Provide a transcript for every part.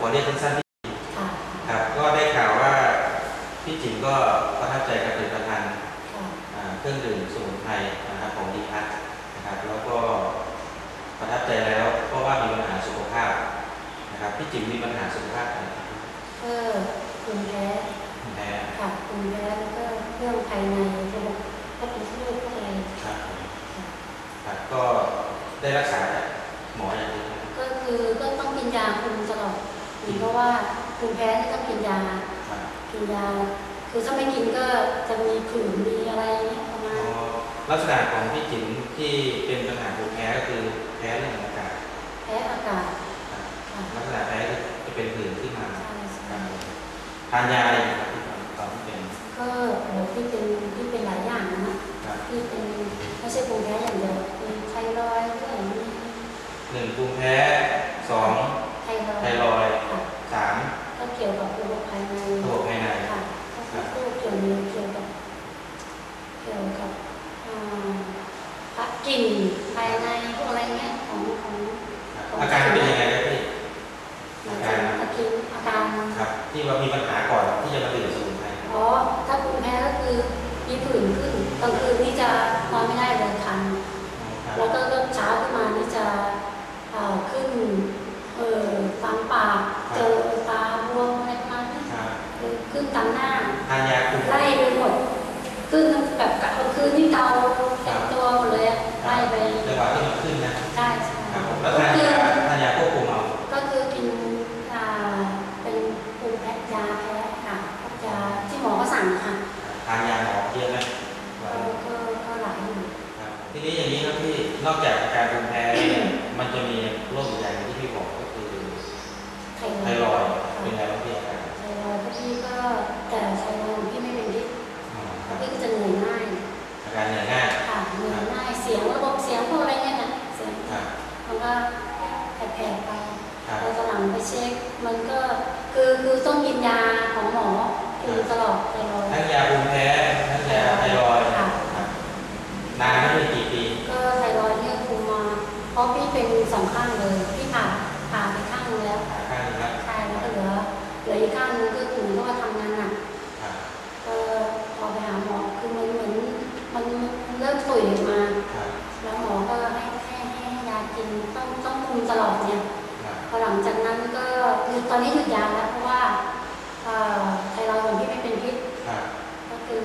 ขอเรียกสั้นๆพี่ค่ะครับก็ได้ข่าวว่าพี่จิ๋มก็ประทับใจกับผลิตภัณฑ์ค่ะอ่าเครื่องดื่มสมุนไพรนะครับของดีพัทนะครับแล้วก็ประทับใจแล้วเพราะว่ามีปัญหาสุขภาพนะครับพี่จิ๋มมีปัญหาสุขภาพอะไรครับก็ภูมิแพ้แพ้ค่ะภูมิแพ้แล้วก็เรื่องภายในระบบก็เป็นเลือดพวกอะไรครับผมค่ะครับก็ได้รักษาจากหมออย่างเดียวนะครับก็คือก็ต้องกินยาคุมตลอด เพราะว่าภูมิแพ้นี่ต้องกินยาครับกินยา คือถ้าไม่กินก็จะมีผื่นมีอะไรเนี่ยประมาณลักษณะของพี่จิ๋มที่เป็นปัญหาภูมิแพ้ก็คือแพ้เรื่องของอากาศ แพ้อากาศครับค่ะลักษณะแพ้จะเป็นผื่นขึ้นมาใช่คใช่รับผมทานยาอะไรอยู่ครับที่ตอนตอนที่เป็น ก็โอ้ที่เป็นที่เป็นหลายอย่างนะครับที่เป็นไม่ใช่ภูมิแพ้อย่างเดียวมีไทรอยด์ด้วยมีหนึ่งภูมิแพ้สอง ไทรอยด์ไทรอยด์ค่ะสามก็เกี่ยวกับระบบภายในระบบภายในค่ะก็คือเกี่ยวกับเกี่ยวกับเกี่ยวกับอ่าพระกลิ่นภายในพวกอะไรเงี้ยของของครับอาการเป็นยังไงครับพี่อาการอาการอาการครับที่ว่ามีปัญหาก่อนที่จะมาดื่มสมุนไพรอ๋อถ้าภูมิแพ้ก็คือ พอตอนหลังไปเช็ค มันก็คือคือต้องกินยาของหมอกินตลอดไทรอยด์ทั้งยาภูมิแพ้ทั้งยาไทรอยด์ค่ะครับนานไม่กี่ปี พอหลังจากนั้นก็คือตอนนี้หยุดยาแล้วเพราะว่าเอ่อไทรอยด์ของพี่ไม่เป็นพิษครับก็คือ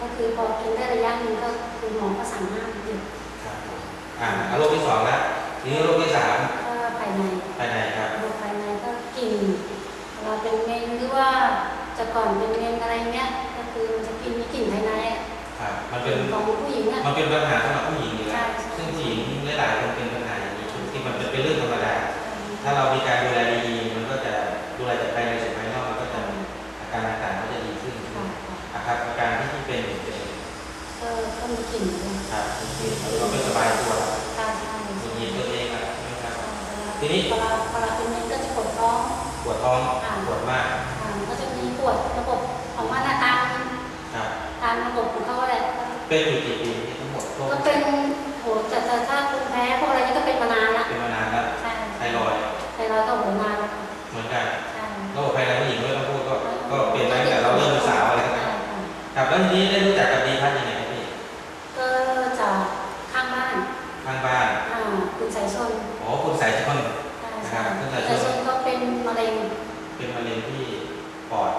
ก็คือพอกินได้ระยะหนึ่งก็คือหมอก็สั่งห้ามหยุดครับผมอ่าเอาโรคที่สองแล้วทีนี้โรคที่สามก็ภายในภายในครับระบบภายในก็กลิ่นเวลาเป็นเมนหรือว่าจะก่อนเป็นเมนอะไรเงี้ยก็คือมันจะกินมีกลิ่นภายในอะครับมันกเป็ลิ่นนของผู้หญิงอะมันเป็นปัญหาสำหรับผู้หญิงอยู่แล้วใช่ใช่ซึ่งผู้หญิงหลายๆคนเป็นปัญหาอย่างนี้ที่มันเป็นเรื่องธรรมดา ถ้าเรามีการดูแลดีๆมันก็จะดูแลจากภายในสู่ภายนอกมันก็จะอาการต่างๆก็จะดีขึ้นค่ะนะครับอาการที่ที่เป็นอยู่เป็นก็ก็มีกลิ่นเหมือนกันครับคือเราไม่สบายตัวใช่ใช่มีเหตุตัวเองอะใช่ไหมครับทีทีนี้นี้เวลาเวลาเป็นเมนก็จะปวดท้องปวดท้องปวดมากอ่าก็จะมีปวดระบบของมันอะตามครับตามระบบของเขาแหละเป็นอยู่กี่ปี เป็นมะเร็งที่ปอด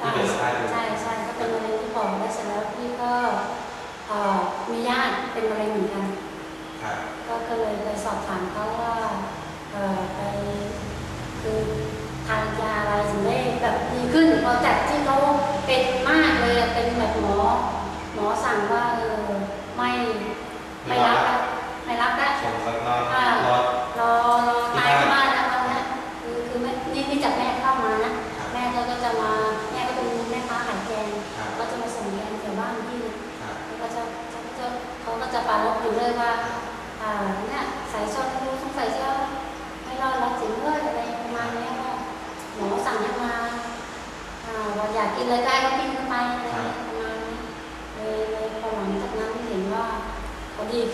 ที่เป็นสภาพอยู่ใช่ใช่ก็เป็นมะเร็งที่ปอดแล้วเสร็จแล้วพี่ก็เอ่อมีญาติเป็นมะเร็งเหมือนกันครับก็ก็เลยไปสอบถามเขาว่าเออไปคือทานยาอะไรถึงได้แบบดีขึ้นพอจากที่เขาเป็นมากเลยอะเป็นแบบหมอหมอสั่งว่าเออไม่ไม่รับแล้วไม่รับแล้ว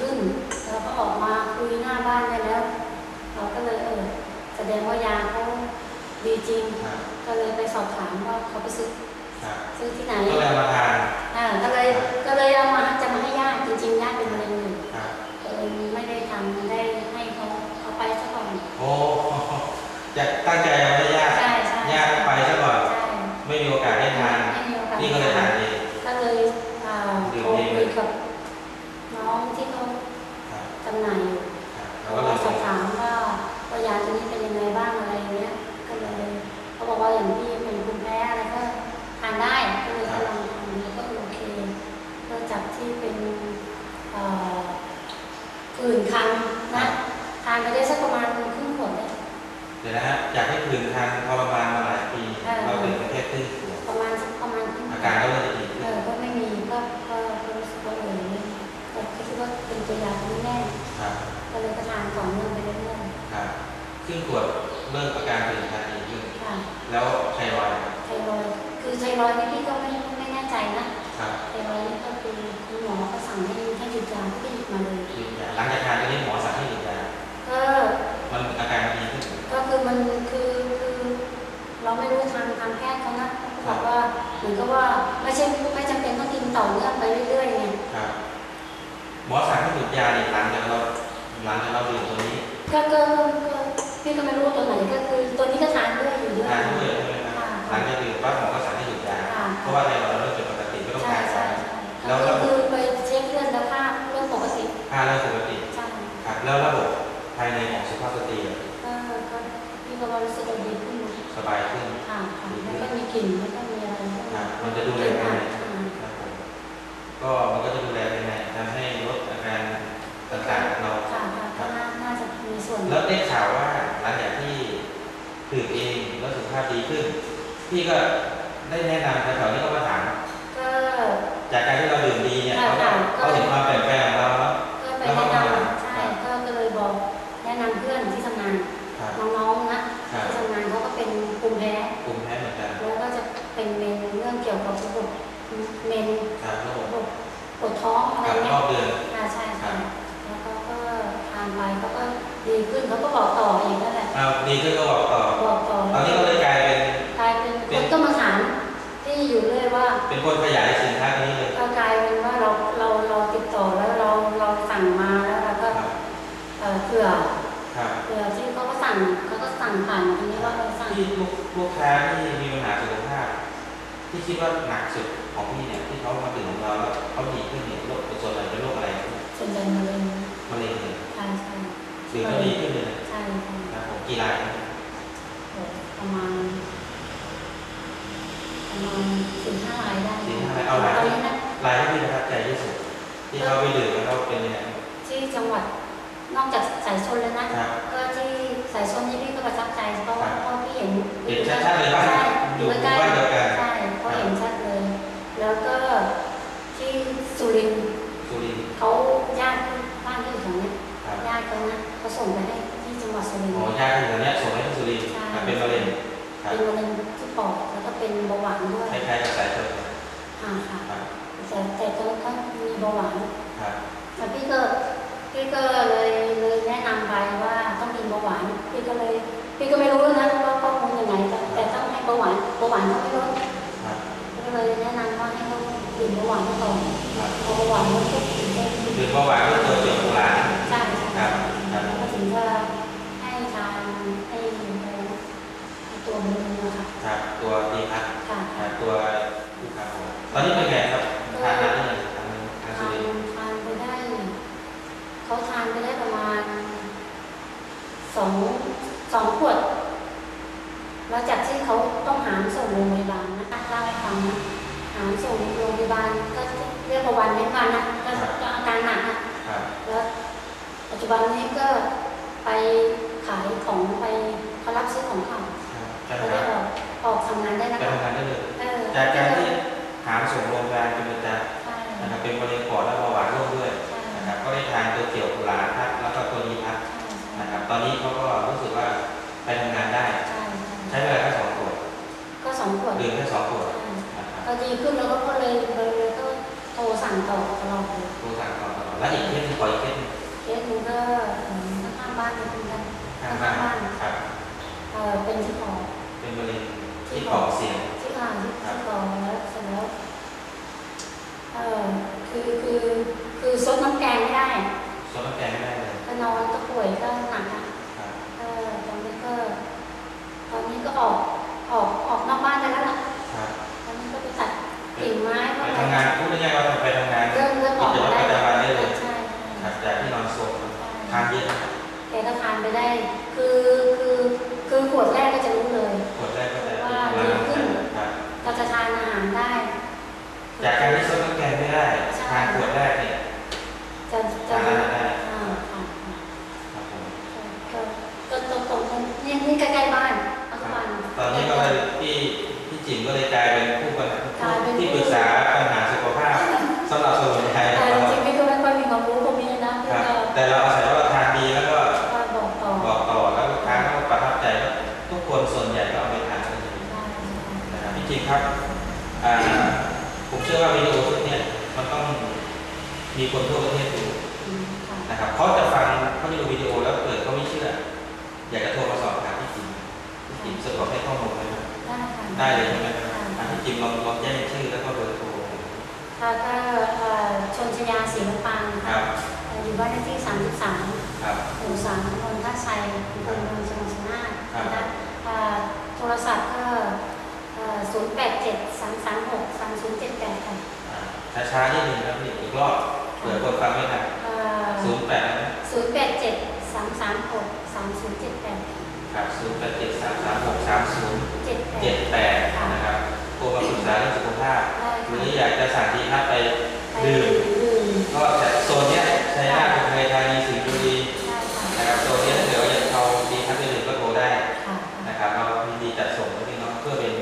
ขาดีขึ้นแล้วก็ออกมาคุยหน้าบ้านได้แล้ว เราก็เลยเออแสดงว่ายาเขาดีจริงครับก็เลยไปสอบถามว่าเขาไปซื้อครับซื้อที่ไหนก็เลยเอามาทานอ่าก็เลยก็เลยเอามาจะมาให้ญาติจริงๆญาติเป็นมะเร็งอยู่ครับเออไม่ได้ทำได้ให้เขาเขาไปซะก่อนโอ้จะตั้งใจเอาให้ญาติใช่ใช่ญาติไปซะก่อนใช่ไม่มีโอกาสได้ทานไม่มีโอกาสนี่ก็เลยทาน การก็เริ่มจะดีขึ้เอนอก็ไม่มีก็ก็ก็รู้สึกว่าเออไม่ก็คิดว่าเป็นตัวยาที่แน่ครับก็เลยก็ทานต่อเนื่องไปเรื่อยครับครึ่งขวดเริ่มอาการผื่นคันดีขึ้นๆค่ะแล้วไทรอยด์ไทรอยด์คือไทรอยด์นี่พี่ก็ไม่ไม่แน่ใจนะครับไทรอยด์นี่ก็คือคุณหมอก็สั่งให้ให้หยุดยาพี่ก็หยุดมาเลยหยุดยาหลังจากทานตัวนี้หมอสั่งให้หยุดยาก็มันอาการมันดีขึ้นก็คือมันคือคือเราไม่รู้ทางทางแพทย์เขานะเขา บอกว่าเหมือนกับว่าไม่ใช่ไม่จำเป็นต้องกินต่อเนื่องไปเรื่อยๆไงครับหมอสั่งให้หยุดยาเนี่ยหลังจากเราหลังจากเราดื่มตัวนี้ก็ก็ก็พี่ก็ไม่รู้ว่าตัวไหนก็คือตัวนี้ก็ทานด้วยอยู่ด้วยทานด้วยใช่ไหมครับค่ะหลังจากดื่มปั๊บหมอก็สั่งให้หยุดยาค่ะเพราะว่าไทรอยด์เราเริ่มเป็นปกติไม่ต้องใช่ทานใช่ยาใช่แล้วก็ระบบคือไปเช็คเลือดแล้วค่าเรื่องปกติค่าเริ่มปกติใช่ครับแล้วระบบภายในของสุขภาพสตรีอะก็ก็พี่ก็ว่ารู้สึกว่าดีขึ้นนะ สบายขึ้นค่ะค่ะแล้วก็มีกลิ่นแล้วก็มีอะไรครับมันจะดูแลกลิ่นภายอะในอ่าครับผมก็มันก็จะดูแลภายในทำให้ลดอาการต่างๆของเราค่ะค่ะก็น่าน่าจะมีส่วน แล้วได้ข่าวว่าหลังจากที่ดื่มเองแล้วสุขภาพดีขึ้น พี่ก็ได้แนะนำแถวๆนี้ก็มาถามก็จากการที่เราดื่มดีเนี่ยเขาก็ค่ะเขาเห็นความเปลี่ยนแปล ขยายสินค้านี้เลยก็กลายเป็นว่าเราเราเราติดต่อแล้วเราเราสั่งมาแล้วเราก็ครับเอ่อเผื่อครับเผื่อที่เขาก็สั่งเขาก็สั่งผ่านอันนี้ว่าเราสั่งที่ลูกลูกค้าที่มีปัญหาสุขภาพที่คิดว่าหนักสุดของพี่เนี่ยที่เขามาดื่มของเราแล้วเขาดีขึ้นเนี่ยโรคเป็นส่วนใหญ่เป็นโรคอะไรส่วนใหญ่มะเร็งมะเร็งเนี่ยใช่ใช่ดื่มแล้วดีขึ้นเลยนะใช่ใช่ครับผมกี่รายครับโอ้ประมาณประมาณสี่ห้ารายได้สี่ห้ารายเอารายตอนที่นี้นะรายที่พี่ประทับใจที่สุด ที่เขาไปดื่มแล้วเขาเป็นยังไงที่จังหวัดนอกจากสายชนแล้วนะครับก็ที่สายชนนี่พี่ก็ประทับใจเพราะว่าเพราะพี่เห็นเห็นชัดๆเลยว่าใช่อยู่ใกล้บ้านเดียวกันใช่เขาเห็นชัดเลย แล้วก็ที่สุรินทร์สุรินทร์เขาญาติบ้านที่อยู่แถวเนี้ยครับญาติเขานะเขาส่งไปให้ที่จังหวัดสุรินทอ๋อร์ญาติที่อยู่เนี้ยส่งให้ที่สุรินทร์ใช่ครับเป็นมะเร็งครับเป็นมะเร็งที่ปอดแล้วก็เป็นเบาหวานด้วยคล้ายๆกับสายชน ค่ะค่ะครับแต่แต่ก็ก็มีเบาหวานครับแต่พี่ก็พี่ก็เลยเลยแนะนำไปว่าต้องกินเบาหวานพี่ก็เลยพี่ก็ไม่รู้นะว่าข้อมูลยังไงแต่แต่ต้องให้เบาหวานเบาหวานเขาไม่ลดครับก็เลยแนะนำว่าให้เขากินเบาหวานไปก่อนครับพอเบาหวานลดปุ๊บถึงจะคือเบาหวานก็ตัวเกี่ยวกับหลาน ใช่ใช่ ครับครับ แล้วก็ถึงจะให้ทานให้อะไรนะให้ตัวมันนะคะ ครับ ตัวดีพัท ค่ะ ครับตัวลูกค้าของเราตอนนี้เป็นไงครับทานนานหรือยังทานทานสุ ทาน รินทร์ ทานไปได้เขาทานไปได้ประมาณสองสองขวด แล้วจากที่เขาต้องหามส่งโรงพยาบาลนะเล่าให้ฟังนะหามส่งโรงพยาบาลก็เรียก ว่าวันเว้นวันนะก็ก็อาการหนักนะครับแล้วปัจจุบันนี้ก็ไปขายของไปเขารับซื้อของเขาใช่เขาคได้รับออกออกทำงานได้ไปนะคะทำงานได้เลย เออจากการที่หามส่งโรงพยาบาลเป็นประจใช่ำใช่นะครับเป็นมะเร็งปอดและเบาหวานร่วมด้วยใช่นะครับก็ได้ทานตัวเกี่ยวกุหลาบพัดแล้วก็ตัวดีพัดนะครับ ตอนนี้เขาก็รู้สึกว่าไปทำงานได้ ใช่ใช้เวลาแค่สองขวดก็สองขวดดื่มแค่สองขวดใช่พอดีขึ้นแล้วก็เลยเลยก็โทรสั่ งต่อตลอดเลยโทรสั่งต่อตลอดแล้วอีกเคสหนึงขออีกเคสหนึงเคสหนึงก็เอ่อข้างบ้านเป็นกันข้างบ้านครับเอ่อเป็นที่คอเป็นมะเร็งที่ปอดเสียงที่อ่านที่ที่คอแล้วเสร็จแล้วเอ่อคือคือคือซดน้ำแกงไม่ได้สวนน้ำแกงไม่ได้เลยก็นอนก็ป่วยก็หนักอะครับเออตอนนี้ก็ตอนนี้ก็ออกออกออกนอกบ้านได้แล้วล่ะครับตอนนี้ก็ไปตัด กิ่งไม้ไปก็ทำงานพูดง่ายๆว่าไปทำงานเริ่มเริ่มอกิอกจวัตรได้ประจำวันได้เลยใช่คใช่รับจากที่นอนโซมทานเยอะนะครับแกก็ทานไปได้ คือคือคือขวดแรกก็จะรู้เลยขวดแรกก็จะว่ามาดีขึ้นครับเราจะทานอาหารได้ จากการที่ซดน้ำแกงไม่ได้ทานขวดแรกเนี่ยจะจะทานอาหารได้อ่าค่ะครับผมก็ก็ตรงตรงๆนี่นี่ใกล้ๆบ้านปัจจุบันตอนนี้ก็เลยพี่พี่จิ๋มก็เลยกลายเป็นผู้ ที่ปรึกษาปัญหาสุขภาพสำหรับสมุนไพรแต่ครับจริงๆไม่ก็ไม่ค่อยมีความรู้พวกนี้นะพี่ครับก็แต่เราอาศัยว่าเราทานดีแล้วก็ก็บอกต่อบอกต่อแล้วลูกค้าก็ประทับใจแล้วทุกคนส่วนใหญ่ก็เอาไปทานกันจริงได้ๆนะครับพี่จิ๋มครับอ่าผมเชื่อว่าวิดีโอชุดเนี้ยมันต้องมีคนทั่วประเทศดูอืมค่ะนะครับเขาจะฟังเขาดูวิดีโอแล้วเกิดเขาไม่เชื่อ อยากจะโทรมาสอบถามพี่จิ๋มพี่จิ๋มสะดวกให้ข้อมูลไหมครับได้ค่ะได้เลยใช่ไหมครับค่ะอะพี่จิ๋มลอง ค่ะก็เอ่อชนชยาศรีลำปางคค่ะรับเอ่ออยู่บ้านเลขที่ 33ครับหมู่3ตำบลท่าชัยอำเภอเมืองจังหวัดชัยนาทครับนะคะเอ่อโทรศัพท์ก็0 8 7 3 3 6 3 0 7 8ค่ะอ่าช้าๆนิดนึงครับพี่อีกรอบเผื่อคนฟังไม่ทันเอ่อศูนย์แปด0 8 7 3 3 6 3 0 7 8ครับศูนย์แปดเจ็ดสามสามหกสามศูนย์7เจ็ด8แปดนะครับโทรมาปรึกษาเรื่องสุขภาพได้ หรือค่ะอยากจะสั่งทีทัศไปไปดื่มดื่มก็จากโซนเนี้ยชัยนาทอุทัยธานีสิงห์บุรีได้ค่ะนะครับโซนเนี้ยถ้าเกิดว่าจะเอาทีทัศไปดื่มก็โทรได้ค่ะนะครับเรายินดีจัดส่งให้พี่น้องเพื่อเป็น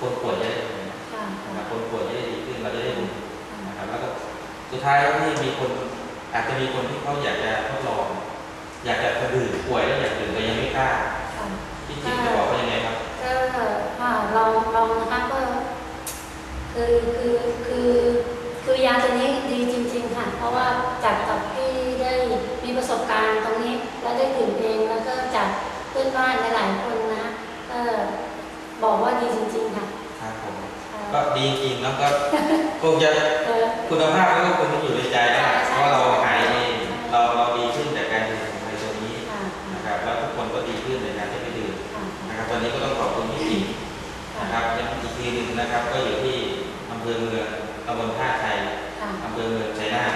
คนป่วยจะได้ดีค่ะนะครับคนป่วยจะได้ดีขึ้นเราจะได้บุญค่ะนะครับแล้วก็สุดท้ายแล้วที่มีคนอาจจะมีคนที่เขาอยากจะทดลอง อยากจะดื่มป่วยแล้วอยากดื่มแต่ยังไม่กล้า ค่ะ พี่จิ๋มจะบอกว่ายังไงครับ ก็ค่ะลองลองนะคะก็ คือคือคือคือยาตัวนี้ดีจริง ๆ ค่ะ เพราะว่าจากกับที่ได้มีประสบการณ์ตรงนี้ แล้วได้ดื่มเองแล้วก็จากเพื่อนบ้านหลายๆคนนะก็บอกว่าดีจริง ๆ ค่ะครับผมค่ะก็ดีจริงแล้วก็คงจะเออคุณภาพก็คงจะอยู่ในใจแล้วล่ะใช่เพราะว่าเราหายเองใช่เราเราดีขึ้นจากการดื่มของไทยตัวนี้ค่ะนะครับแล้วทุกคนก็ดีขึ้นในการที่ไปดื่มค่ะนะครับวันนี้ก็ต้องขอบคุณพี่จิ๋มค่ะนะครับย้ำอีกทีหนึ่งนะครับก็อยู่ที่อำเภอเมืองตำบลท่าชัยค่ะอำเภอเมืองชัยนาท